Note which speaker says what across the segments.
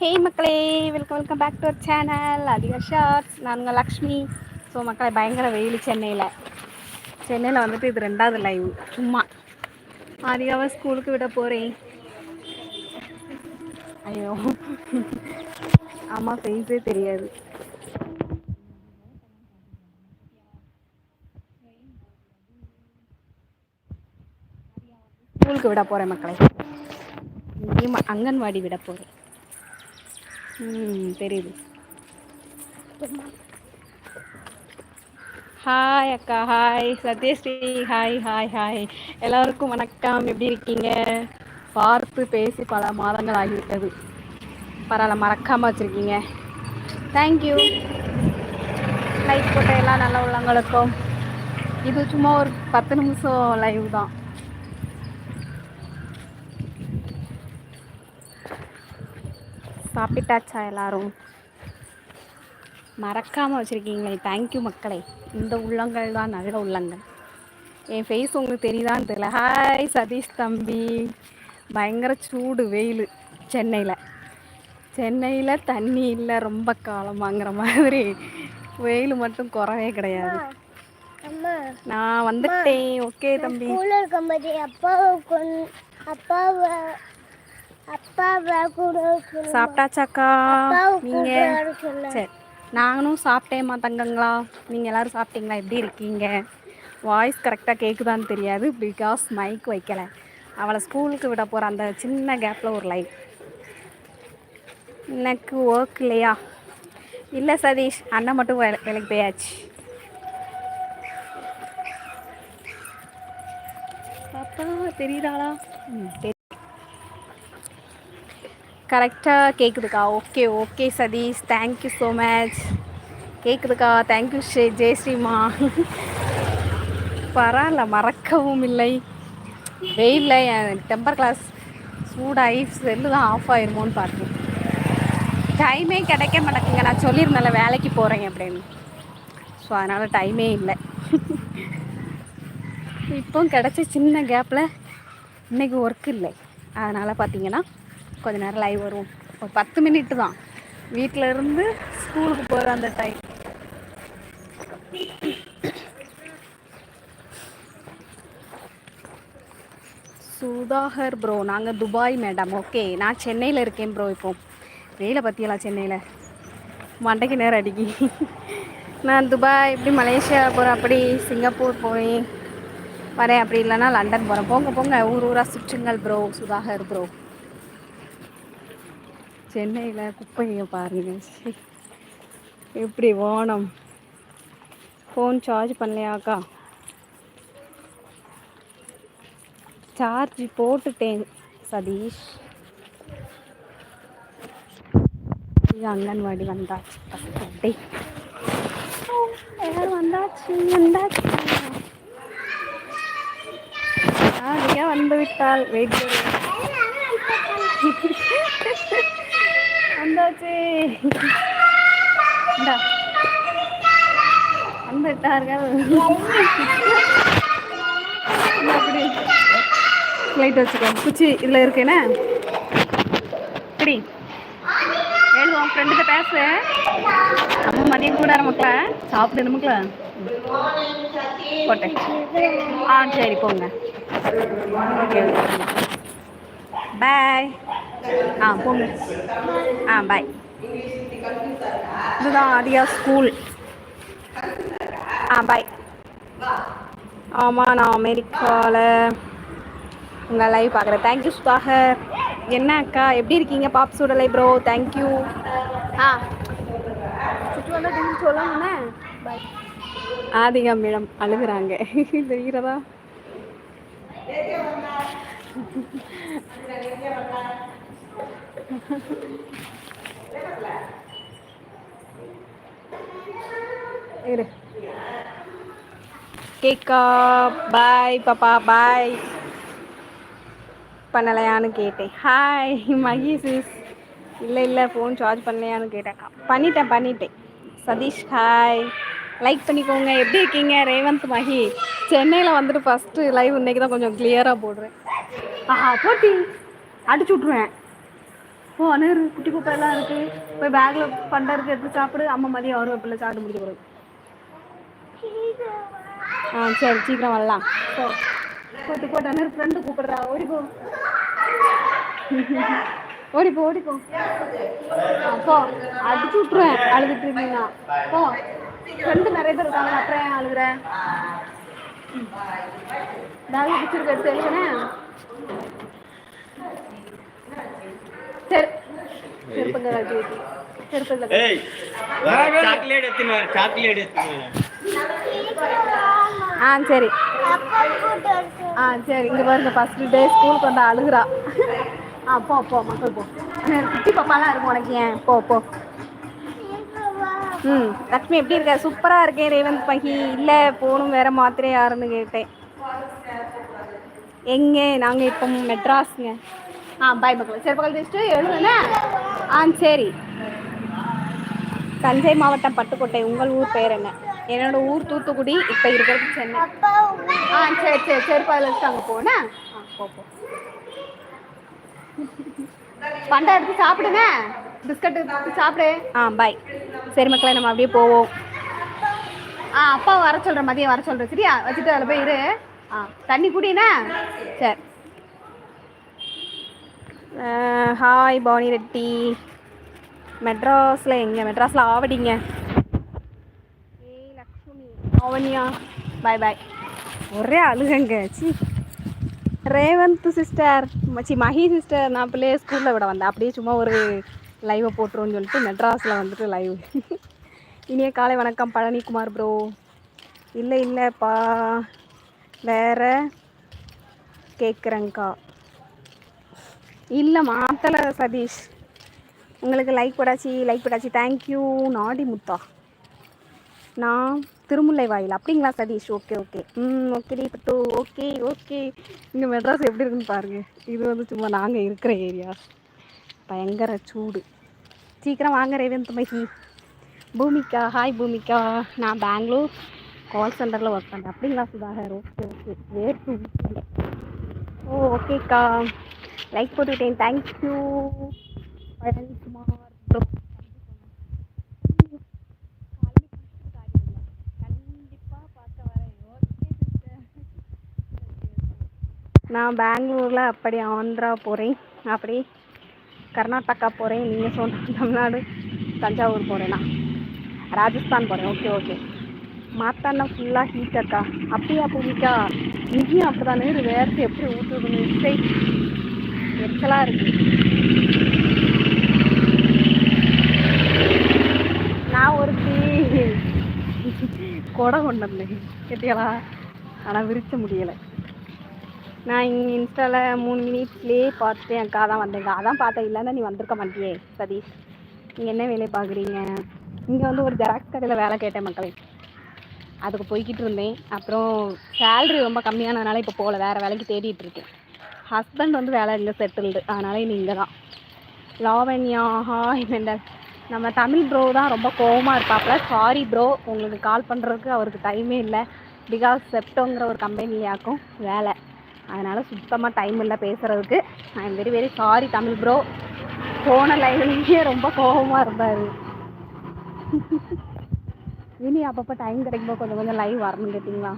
Speaker 1: ஹே மக்களே. Welcome welcome back to our channel அதிக shorts நாங்கள் லக்ஷ்மி. ஸோ மக்களை பயங்கர வெயில் சென்னையில். சென்னையில் வந்துட்டு இது ரெண்டாவது லைவ் சும்மா. அதிகாவை ஸ்கூலுக்கு விட போகிறேன் ஐயோ. அம்மா ஃபேஸே தெரியாது. ஸ்கூலுக்கு விட போகிறேன் மக்களை. அங்கன்வாடி விட போகிறேன் தெரியுது. ஹாய் அக்கா hi Sathyasri hi hi hi எல்லாருக்கும் வணக்கம். எப்படி இருக்கீங்க? பார்த்து பேசி பல மாதங்கள் ஆகிவிட்டது. பரவாயில்ல மறக்காமல் வச்சுருக்கீங்க. தேங்க்யூ லைக் போட்ட எல்லா நல்ல உள்ளங்களுக்கும். இது சும்மா ஒரு பத்து நிமிஷம் லைவ் தான். சாப்பிட்டாச்சா எல்லாரும். மறக்காமல் வச்சுருக்கீங்களே தேங்க்யூ மக்களே. இந்த உள்ளங்கள் தான் நல்ல உள்ளங்கள். என் ஃபேஸ் உங்களுக்கு தெரியுதான்னு தெரியல. ஹாய் சதீஷ் தம்பி. பயங்கர சூடு வெயில் சென்னையில். சென்னையில் தண்ணி இல்லை ரொம்ப காலமாங்கிற மாதிரி. வெயில் மட்டும் குறவே கிடையாது. நான் வந்துட்டேன். ஓகே தம்பி.
Speaker 2: அப்பா அப்பா
Speaker 1: சாப்பிட்டாச்சாக்கா? நீங்கள் சரி. நானும் சாப்பிட்டேம்மா தங்கங்களா. நீங்கள் எல்லோரும் சாப்பிட்டீங்களா? எப்படி இருக்கீங்க? வாய்ஸ் கரெக்டாக கேட்குதான்னு தெரியாது. பிகாஸ் மைக் வைக்கலை. அவளை ஸ்கூலுக்கு விட போகிற அந்த சின்ன கேப்பில் ஒரு லைஃப் எனக்கு ஒர்க் இல்லையா? இல்லை சதீஷ் அண்ணன் மட்டும் வேலை வேலைக்கு போயாச்சு. பாப்பா தெரியுதாளா ம் கரெக்டாக கேட்குதுக்கா okay okay Sathish. Thank you so much கேட்குதுக்கா thank you Sri ஜெயஸ்ரீமா பரவாயில்ல மறக்கவும் இல்லை. வெயிலில் என் டெம்பர் கிளாஸ் சூடாகி செல்லு தான் ஆஃப் ஆயிருமோன்னு பார்த்தேன். டைமே கிடைக்க மாட்டேங்குங்க நான் சொல்லியிருந்தேன்ல வேலைக்கு போகிறேன் அப்படின்னு. ஸோ அதனால் டைமே இல்லை. இப்போ கிடச்ச சின்ன கேப்பில் இன்றைக்கி ஒர்க் இல்லை. அதனால் பார்த்தீங்கன்னா கொஞ்ச நேரம் லைவ் வரும் ஒரு பத்து மினிட் தான். வீட்டில் இருந்து ஸ்கூலுக்கு போகிற அந்த டைம் சுதாகர் ப்ரோ நாங்கள் துபாய் மேடம் ஓகே நான் சென்னையில் இருக்கேன் ப்ரோ இப்போ. வெயில பற்றியலாம் சென்னையில்? மண்டைக்கு நேரம் அடிக்கி. நான் துபாய் இப்படி மலேசியா போகிறேன் அப்படி சிங்கப்பூர் போய் வரேன் அப்படி இல்லைன்னா லண்டன் போகிறேன் போங்க போங்க ஊர் ஊராக சுற்றுங்கள் ப்ரோ சுதாகர் ப்ரோ சென்னையில் குப்பையை பாருங்கள் எப்படி ஓணம் ஃபோன் சார்ஜ் பண்ணலையாக்கா சார்ஜ் போட்டுட்டேன் சதீஷ். இது அங்கன்வாடி வந்தாச்சு. அப்படி யார் வந்தாச்சு வந்தாச்சு. ஆதியா வந்து விட்டால் வெயிட் வந்தாச்சு. வந்துட்டார்கள் அப்படி லைட் வச்சுக்கோ. குச்சி இதில் இருக்கேனே இப்படி எழுதுவோம் ஃப்ரெண்டுகிட்ட பேசு. நம்ம மதியம் கூட நமக்குல சாப்பிடு நமக்குல போட்டேன் ஆ சரி போங்க. ஓகே பாய் ஆ போங்க. ஆ பாய் இதுதான் ஆதியா ஸ்கூல் ஆ பாய் ஆமாம் நான் அமெரிக்காவில் உங்கள் லைவ் பார்க்குறேன். Thank you Sudhakar. என்ன அக்கா? எப்படி இருக்கீங்க? பாப் சூடலை ப்ரோ தேங்க்யூ ஆ. சொல்லணுண்ணே பாய் ஆதிகா மேடம் அழுகுறாங்க. தெரிகிறதா? இரு. கேக்கா பாய் பாப்பா பாய் பண்ணலையான்னு கேட்டேன். ஹாய் மகி சிஸ் இல்லை இல்லை ஃபோன் சார்ஜ் பண்ணலையான்னு கேட்டேன்க்கா பண்ணிட்டேன் பண்ணிட்டேன். சதீஷ் ஹாய் லைக் பண்ணிக்கோங்க. எப்படி இருக்கீங்க? ரேவந்த் மகி. சென்னையில் வந்துட்டு ஃபஸ்ட்டு லைவ் இன்றைக்கி தான் கொஞ்சம் கிளியராக போடுறேன். ஆஹா போட்டி. அடிச்சு விட்ருவேன் ஓ அண்ணர் குட்டி குப்பை எல்லாம் இருக்கு. போய் பேக்ல பண்டை இருக்கு எடுத்து சாப்பிடு. அம்மா மதியம் வரும் பிள்ளை சாப்பிட்டு முடிக்க போகிறது ஆ சரி சீக்கிரம் வரலாம். போ போட்டு போட்டு அண்ணர் ஃப்ரெண்டு கூப்பிடுறா. ஓடிப்போ. ஓடிப்போம் ஓடிப்போம் போ ஆ, போ. அடிச்சு விட்ருவேன் அழுதுட்டு இருந்தீங்கன்னா. போ. ஃப்ரெண்டு நிறைய பேர் இருக்காங்க அப்புறம் ஏன் அழுகுறேன் பேக்ல பிடிச்சிருக்கு எடுத்து எழுதுனேன் ஆ சரி. ஆ சரி. இங்கே பாருங்க ஃபர்ஸ்ட் டே ஸ்கூலுக்கு வந்து அழுகுறா. ஆ போ போ மக்கள் போ. குட்டி பாப்பாலாம் இருக்கும் உனக்கு ஏன்? போ போ. ம் லக்ஷ்மி எப்படி இருக்க? சூப்பராக இருக்கேன் ரேவந்த் பகி. இல்லை போகணும் வேற மாத்திரை யாருன்னு கேட்டேன். எங்கே? நாங்கள் இப்போ மெட்ராஸுங்க. ஆ பாய் மக்கள் சரி பக்கத்தில் வச்சுட்டு எழுதுனே? ஆ சரி. தஞ்சை மாவட்டம் பட்டுக்கோட்டை உங்கள் ஊர் பேர் என்ன? என்னோட ஊர் தூத்துக்குடி இப்போ இருக்கிறது சென்னை. ஆ சரி சரி செருப்பு அதில் வச்சுட்டு அங்கே போனே ஆ போ போ. பண்டை எடுத்து சாப்பிடுங்க. பிஸ்கட் எடுத்து சாப்பிடு. ஆ பாய் சரி மக்களே நம்ம அப்படியே போவோம். ஆ அப்பா வர சொல்கிறேன் மதியம் வர சொல்கிறேன் சரியா? வச்சுட்டு அதில் போய் இரு. ஆ தண்ணி குடிண்ணே சரி. ஹாய் பவானி ரெட்டி. மெட்ராஸில் எங்கே? மெட்ராஸில் ஆவடிங்க. ஏய் லக்ஷ்மி. ஆவணியா. பாய் பாய் ஒரே அழுகங்க சி. ரேவந்த் சிஸ்டர் மச்சி மஹி சிஸ்டர் நான் பிள்ளைய ஸ்கூலில் விட வந்தேன். அப்படியே சும்மா ஒரு லைவை போட்டுருவோன்னு சொல்லிட்டு மெட்ராஸில் வந்துட்டு லைவ் இனிய காலை வணக்கம் பழனிக்குமார் ப்ரோ இல்லை இல்லைப்பா. வேற கேட்குறேங்க்கா இல்லை மாற்றலை சதீஷ். உங்களுக்கு லைக் போடாச்சு like போடாச்சு. Thank you Nadi Mutha. நான் திருமுல்லை வாயில். அப்படிங்களா சதீஷ்? ஓகே ஓகே ம் ஓகே பட்டு. ஓகே ஓகே இங்கே மெட்ராஸ் எப்படி இருக்குன்னு பாருங்க. இது வந்து சும்மா நாங்கள் இருக்கிற ஏரியா பயங்கர சூடு. சீக்கிரம் வாங்க ரேவந்த் மகி பூமிக்கா ஹாய் பூமிக்கா நான் பெங்களூர் கால் சென்டரில் ஒர்க் பண்ணுறேன் அப்படிங்களா சுதாகர்? ஓகே ஓகே வேர்த்து ஓ ஓகேக்கா லைக் போட்டுவிட்டேன் தேங்க்யூ பழனிக்குமார் ப்ரோ நான் பெங்களூரில் அப்படி ஆந்திரா போகிறேன் அப்படி கர்நாடகா போகிறேன் நீங்கள் சொன்ன தமிழ்நாடு தஞ்சாவூர் போகிறேன்னா ராஜஸ்தான் போகிறேன் ஓகே ஓகே மாத்தாண்ணா ஃபுல்லாக ஹீட் அக்கா. அப்படியா பூமிக்கா இங்கேயும் அப்படி தானே வேர்த்து எப்படி ஊற்றுதுன்னு இசை எரிச்சலாக இருக்கு. நான் ஒருத்தி கொடை கொண்டு வந்தேன் கேட்டியலா? ஆனால் விரிச்ச முடியலை. நான் இங்கே இன்ஸ்டாவில் மூணு மினிட்ஸ்லேயே பார்த்துட்டு அக்கா தான் வந்தேங்க அதான் பார்த்தேன். இல்லைன்னா நீ வந்திருக்க மாட்டியே சதீஷ். நீங்கள் என்ன வேலையை பார்க்குறீங்க? இங்கே வந்து ஒரு ஜெராக்ஸ் கடையில் வேலை கேட்டேன் மக்களே. அதுக்கு போய்கிட்டு இருந்தேன். அப்புறம் சேல்ரி ரொம்ப கம்மியானதுனால இப்போ போகல. வேறு வேலைக்கு தேடிட்டு இருக்கேன். ஹஸ்பண்ட் வந்து வேலை இல்லை செட்டில்டு அதனால் இனி இங்கே தான் லாவண்யா ஹாய் மெண்டல் நம்ம தமிழ் ப்ரோ தான் ரொம்ப கோவமாக இருப்பாப்புல சாரி ப்ரோ உங்களுக்கு கால் பண்ணுறதுக்கு அவருக்கு டைமே இல்லை. பிகாஸ் செப்டோங்கிற ஒரு கம்பெனியாக்கும் வேலை. அதனால் சுத்தமாக டைம் இல்லை பேசுகிறதுக்கு I am very very sorry Tamil bro போன லைவ்லேயே ரொம்ப கோவமாக இருந்தார். இனி அப்பப்போ டைம் கிடைக்கும்போது கொஞ்சம் கொஞ்சம் லைவ் வரணும் கேட்டிங்களா?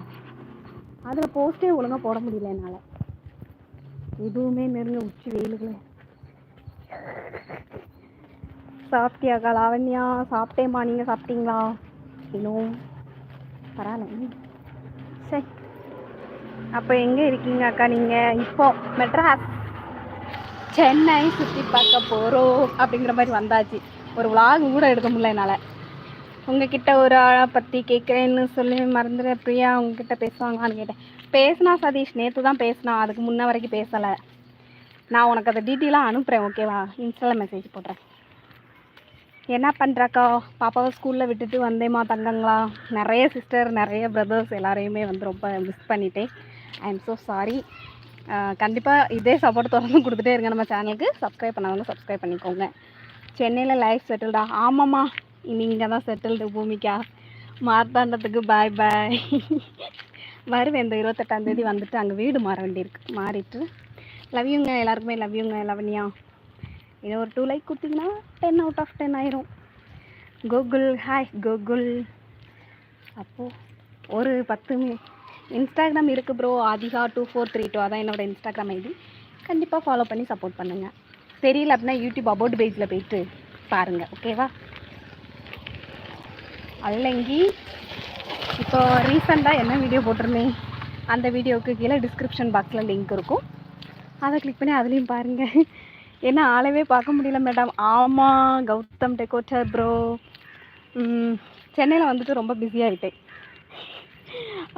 Speaker 1: அதில் போஸ்ட்டே ஒழுங்காக போட முடியல என்னால். இதுவுமே நெருங்க உச்சி வெயிலுங்களே சாப்பிட்டியாக்கா லாவண்யா சாப்பிட்டேம்மா நீங்கள் சாப்பிட்டீங்களா இன்னும் பரவாயில்ல சரி அப்போ எங்கே இருக்கீங்க அக்கா நீங்கள் இப்போ மெட்ராஸ் சென்னை சுற்றி பார்க்க போகிறோம் அப்படிங்கிற மாதிரி வந்தாச்சு ஒரு விலாக் கூட எடுக்க முடியல என்னால் உங்ககிட்ட ஒரு ஆளை பற்றி கேட்குறேன்னு சொல்லி மறந்துடு பிரியா உங்ககிட்ட பேசுவாங்களான்னு கேட்டேன் பேசினா சதீஷ் நேற்று தான் பேசினா அதுக்கு முன்ன வரைக்கும் பேசலை. நான் உனக்கு அதை டீட்டெயிலாக அனுப்புகிறேன் ஓகேவா இன்ஸ்டாவில் மெசேஜ் போடுறேன் என்ன பண்ணுறாக்கா பாப்பாவை ஸ்கூலில் விட்டுட்டு வந்தேம்மா தங்கங்களா? நிறைய சிஸ்டர் நிறைய பிரதர்ஸ் எல்லாரையுமே வந்து ரொம்ப மிஸ் பண்ணிட்டேன். ஐ எம் ஸோ சாரி கண்டிப்பாக இதே சப்போர்ட் தொடர்ந்து கொடுத்துட்டே இருங்க நம்ம சேனலுக்கு சப்ஸ்கிரைப் பண்ணவங்க சப்ஸ்கிரைப் பண்ணிக்கோங்க. சென்னையில் லைஃப் செட்டில்டா ஆமாம்மா. இனி இங்கே தான் செட்டில்டு பூமிக்கா. மார்த்தாண்டத்துக்கு பாய் பாய் வருவேன் இந்த இருபத்தெட்டாம் தேதி வந்துட்டு அங்கே வீடு மாற வேண்டியிருக்கு. மாறிட்டு லவ்யூங்க எல்லாருக்குமே லவ்யூங்க லவனியா இன்னும் ஒரு டூ லைக் கொடுத்தீங்கன்னா டென் அவுட் ஆஃப் டென் ஆயிரும். கூகுள் ஹாய் கூகுள் அப்போது ஒரு பத்து இன்ஸ்டாகிராம் இருக்குது bro Aadhika two four three two அதான் என்னோட இன்ஸ்டாகிராம் ஐடி கண்டிப்பாக ஃபாலோ பண்ணி சப்போர்ட் பண்ணுங்கள் தெரியல அப்படின்னா யூடியூப் அபவுட் பேஜில் போயிட்டு பாருங்கள் ஓகேவா அல்லங்கி இப்போ ரீசெண்டாக என்ன வீடியோ போட்டிருந்தேன்? அந்த வீடியோவுக்கு கீழே டிஸ்கிரிப்ஷன் பாக்ஸில் லிங்க் இருக்கும். அதை கிளிக் பண்ணி அதுலேயும் பாருங்கள் ஏன்னா ஆளவே பார்க்க முடியல மேடம் ஆமாம் கௌதம் டெக்கோட்டர் ப்ரோ சென்னையில் வந்துட்டு ரொம்ப பிஸியாகிட்டேன்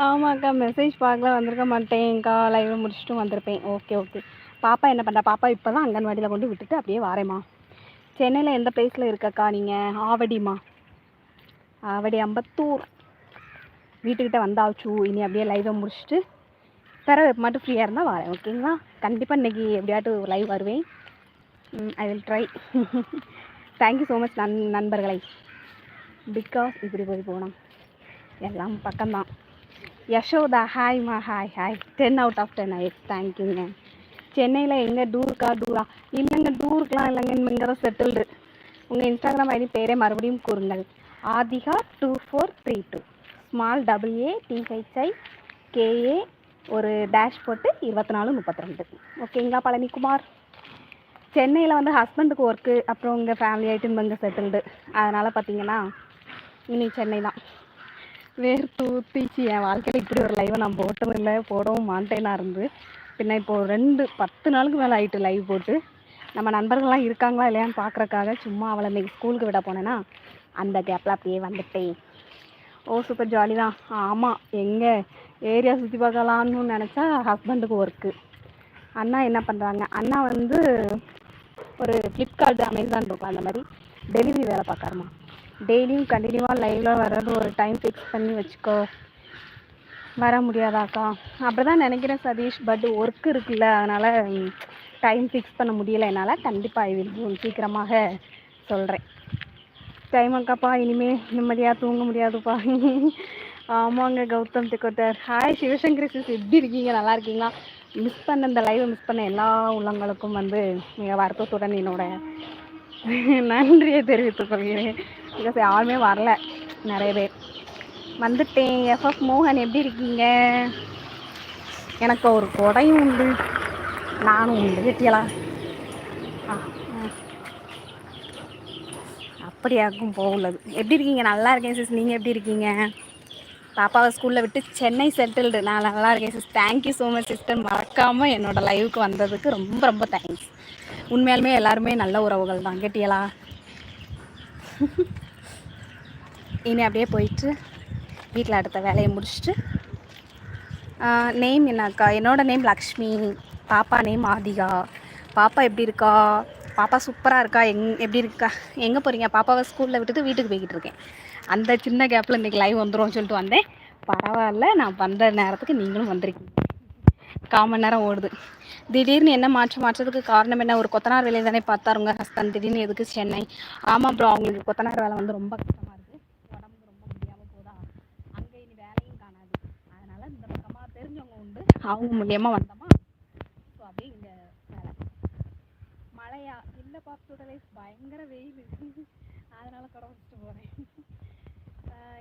Speaker 1: ஆமாக்கா மெசேஜ் பார்க்கல வந்திருக்க மாட்டேங்க்கா லைவ் முடிச்சுட்டு வந்திருப்பேன். ஓகே ஓகே பாப்பா என்ன பண்ணுறா பாப்பா இப்போ தான் அங்கன்வாடியில் கொண்டு விட்டுட்டு அப்படியே வாரேம்மா. சென்னையில் எந்த பிளேஸில் இருக்கக்கா நீங்கள் ஆவடிம்மா ஆவடி அம்பத்தூர். வீட்டுக்கிட்ட வந்தாச்சு இனி அப்படியே லைவை முடிச்சுட்டு தர எப்போ மட்டும் ஃப்ரீயாக இருந்தால் வரேன். ஓகேங்களா கண்டிப்பாக இன்றைக்கி எப்படியாட்டு லைவ் வருவேன். I will try thank you so much நன் நண்பர்களை. பிகாஸ் இப்படி போய் போனோம் எல்லாம் பக்கம்தான். Yashoda ஹாய்மா hi hi ten out of ten ஆயிடுச்சு தேங்க்யூங்க சென்னையில் எங்கே டூருக்கா டூரா? இல்லைங்க டூருக்கெலாம் இல்லைங்க இங்கே தான் செட்டில்டு உங்கள் இன்ஸ்டாகிராம் ஐடி பேரே மறுபடியும் கூறுங்கள். Aadhika two four three two small double A D H I K A ஒரு டேஷ் போட்டு இருபத்தி நாலு முப்பத்தி ரெண்டு ஓகேங்களா பழனிக்குமார் சென்னையில் வந்து ஹஸ்பண்டுக்கு ஒர்க்கு அப்புறம் இங்கே ஃபேமிலி ஆகிட்டு இங்கே செட்டில்டு அதனால் பார்த்தீங்கன்னா இனி சென்னை தான். வேர்த்து ஊற்றிச்சு என் வாழ்க்கையில் இப்படி ஒரு லைவை நான் போட்டதும் இல்லை போடவும் மாட்டேனா இருந்து. பின்ன இப்போது ரெண்டு பத்து நாளுக்கு மேலே ஆகிட்டு லைவ் போட்டு நம்ம நண்பர்கள்லாம் இருக்காங்களா இல்லையான்னு பார்க்குறக்காக சும்மா அவளை இன்றைக்கி ஸ்கூலுக்கு விட போனேன்னா அந்த கேப்பில் அப்படியே வந்துட்டேன். ஓ சூப்பர் ஜாலி தான். ஆமாம் எங்கே ஏரியா சுற்றி பார்க்கலான்னு நினச்சா ஹஸ்பண்டுக்கு ஒர்க்கு அண்ணா என்ன பண்ணுறாங்க அண்ணா வந்து ஒரு ஃப்ளிப்கார்ட் அமேசான் இருக்கும் அந்த மாதிரி டெலிவரி வேலை பார்க்காருமா டெய்லியும் கண்டினியூவாக லைவில் வர்றது ஒரு டைம் ஃபிக்ஸ் பண்ணி வச்சுக்கோ. வர முடியாதாக்கா? அப்படி தான் நினைக்கிறேன் சதீஷ் பட் ஒர்க் இருக்குல்ல அதனால் டைம் ஃபிக்ஸ் பண்ண முடியல என்னால். கண்டிப்பாக ஐ வில் சீக்கிரமாக சொல்கிறேன் டைம் அக்காப்பா இனிமேல் நிம்மதியாக தூங்க முடியாதுப்பா. ஆமாங்க கௌதம் திக்கோட்டர் ஹாய் சிவசங்கரி சிஸ் எப்படி இருக்கீங்க? நல்லா இருக்கீங்களா? மிஸ் பண்ண இந்த லைவை மிஸ் பண்ண எல்லா உள்ளங்களுக்கும் வந்து மிக வருத்தத்துடன் என்னோட நன்றியை தெரிவித்துக் கொள்கிறேன். பிகாஸ் யாருமே வரல நிறைய பேர். வந்துட்டேன். எஃப்எஃப் மோகன் எப்படி இருக்கீங்க? எனக்கு ஒரு கொடையும் உண்டு. நானும் உண்டு வெட்டியலா? ஆ. அப்படியாக்கும் போகுள்ளது எப்படி இருக்கீங்க? நல்லா இருக்கேன் சிஸ். நீங்கள் எப்படி இருக்கீங்க? பாப்பாவை ஸ்கூலில் விட்டு சென்னை செட்டில்டு. நான் நல்லா இருக்கேன் sis. Thank you so much sister மறக்காமல் என்னோடய லைவுக்கு வந்ததுக்கு ரொம்ப ரொம்ப தேங்க்ஸ் உண்மையாலுமே எல்லாருமே நல்ல உறவுகள் தான். கேட்டியலா? இனி அப்படியே போயிட்டு வீட்டில் அடுத்த வேலையை முடிச்சுட்டு நேம் என்னக்கா? என்னோடய நேம் லக்ஷ்மி. பாப்பா நேம் ஆதிகா. பாப்பா எப்படி இருக்கா? பாப்பா சூப்பராக இருக்கா? எங் எப்படி இருக்கா? எங்கே போகிறீங்க பாப்பாவை ஸ்கூலில் விட்டுட்டு வீட்டுக்கு போய்கிட்டு இருக்கேன். அந்த சின்ன கேப்பில் இன்றைக்கி லைவ் வந்துடும் சொல்லிட்டு வந்தேன். பரவாயில்ல நான் வந்த நேரத்துக்கு நீங்களும் வந்திருக்கீங்க. கால் மணி நேரம் ஓடுது. திடீர்னு என்ன மாற்றம் மாற்றத்துக்கு காரணம் என்ன? ஒரு கொத்தனார் வேலையை தானே பார்த்தாருங்க ஹஸ்தன் திடீர்னு எதுக்கு சென்னை? ஆமாம் ப்ரோ அவங்களுக்கு கொத்தனார் வேலை வந்து ரொம்ப கஷ்டமாக இருக்குது உடம்புக்கு ரொம்ப முடியாமல் போதா? அங்கே இனி வேலையும் காணாது. அதனால் இந்த பக்கமாக தெரிஞ்சவங்க உண்டு. அவங்க மூலியமாக வந்தோம் ஸோ அப்படியே இங்கே வேலை மழையா இல்லை லைஃப் பயங்கர வெயில். அதனால கடை வச்சுட்டு போகிறேன்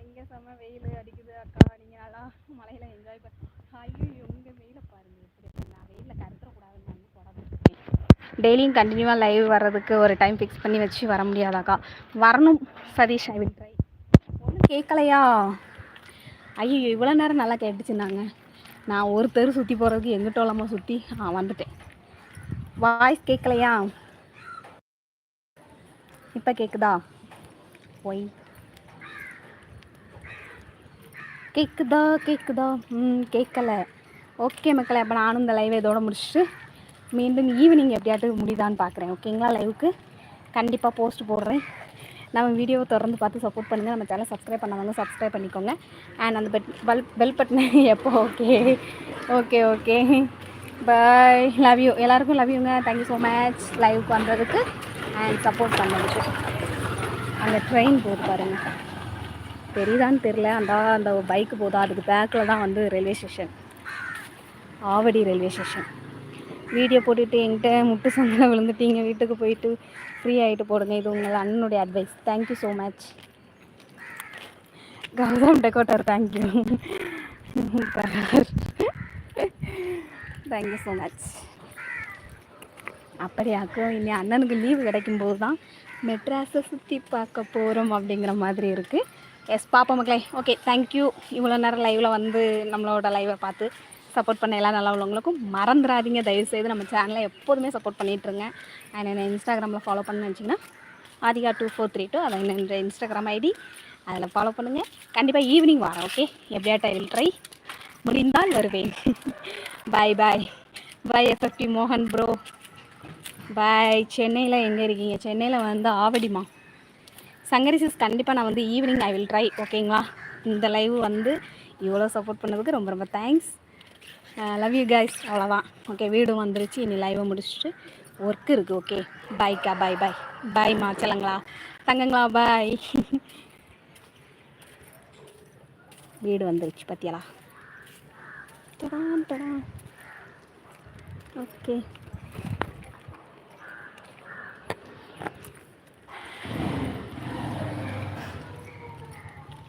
Speaker 1: இங்கே செம்ம வெயில் அடிக்குது அக்கா நீங்கள் நல்லா மலையில் என்ஜாய் பண்ண ஐயோ உங்கள் வெயிலை பாருங்கள் எப்படி நான் வெயிலில் கருத்துறக்கூடாதுன்னு நான் டெய்லியும் கண்டினியூவாக லைவ் வர்றதுக்கு ஒரு டைம் ஃபிக்ஸ் பண்ணி வச்சு வர முடியாதாக்கா வரணும் சதீஷ் ஐ வில் ட்ரை ஒன்றும் கேட்கலையா ஐயோ இவ்வளோ நேரம் நல்லா கேட்டுச்சுன்னாங்க. நான் ஒரு தெரு சுற்றி போகிறதுக்கு எங்கிட்டோலாமா சுற்றி ஆ வந்துட்டேன். வாய்ஸ் கேட்கலையா இப்போ கேட்குதா ஒய் கேட்குதா கேட்குதா ம் கேட்கல ஓகே மக்களை அப்போ நானும் இந்த லைவ் இதோட முடிச்சுட்டு மீண்டும் ஈவினிங் எப்படியாட்டு முடியுதான்னு பார்க்குறேன் ஓகேங்களா லைவுக்கு கண்டிப்பாக போஸ்ட் போடுறேன். நம்ம வீடியோவை தொடர்ந்து பார்த்து சப்போர்ட் பண்ணுங்கள் நம்ம சேனல் சப்ஸ்கிரைப் பண்ணாதவங்க சப்ஸ்கிரைப் பண்ணிக்கோங்க. அண்ட் அந்த பெட் பெல் பெல் பட்டனை எப்போ? Okay okay okay bye love you எல்லாருக்கும் லவ் யூங்க தேங்க்யூ ஸோ மச் லைவுக்கு வந்ததுக்கு அண்ட் சப்போர்ட் பண்ணதுக்கு அந்த ட்ரெயின் போகுது பாருங்க. தெரியுதான்னு தெரில அந்த அந்த பைக்கு போதா? அதுக்கு பேக்கில் தான் வந்து railway station Avadi railway station video போட்டுட்டு என்கிட்ட முட்டு சந்தில் விழுந்துட்டீங்க. வீட்டுக்கு போயிட்டு ஃப்ரீ ஆகிட்டு போடுங்க. இது உங்கள் அண்ணனுடைய advice thank you so much Gautham டெக்கோட்டர் thank you thank you so much அப்படியாக்கும். இனி அண்ணனுக்கு லீவு கிடைக்கும்போது தான் மெட்ராஸை சுற்றி பார்க்க போகிறோம் அப்படிங்கிற மாதிரி இருக்குது எஸ் பாப்பா மக்களே. ஓகே தேங்க்யூ இவ்வளோ நேரம் லைவில் வந்து நம்மளோட லைவை பார்த்து சப்போர்ட் பண்ண எல்லாம் நல்லா உள்ளவங்களுக்கும் மறந்துடாதீங்க. தயவுசெய்து நம்ம சேனலை எப்போதுமே சப்போர்ட் பண்ணிகிட்ருங்க அண்ட் என்னை இன்ஸ்டாகிராமில் ஃபாலோ பண்ண நினச்சிங்கன்னா Aadhika two four three two அதை என்னோட இன்ஸ்டாகிராம் ஐடி அதில் ஃபாலோ பண்ணுங்கள் கண்டிப்பாக ஈவினிங் வரேன் ஓகே எப்படியாட்ட ஐ வில் ட்ரை முடிந்தால் வருவேன். பாய் பாய் பாய் எஃப்எஃப்டி மோகன் ப்ரோ பாய் சென்னையில் எங்கே இருக்கீங்க? சென்னையில் வந்து ஆவடிமா. சங்கரி சிஸ் கண்டிப்பாக நான் வந்து ஈவினிங் ஐ வில் ட்ரை ஓகேங்களா இந்த லைவ் வந்து இவ்வளோ சப்போர்ட் பண்ணதுக்கு ரொம்ப ரொம்ப தேங்க்ஸ் லவ் யூ கைஸ் அவ்வளோதான் ஓகே வீடும் வந்துருச்சு இனி லைவை முடிச்சுட்டு ஒர்க் இருக்குது ஓகே பாய்க்கா பாய் பாய் பாய்மா செல்லங்களா? தங்கங்களா பாய் வீடு வந்துருச்சு பத்தியலா ஓகே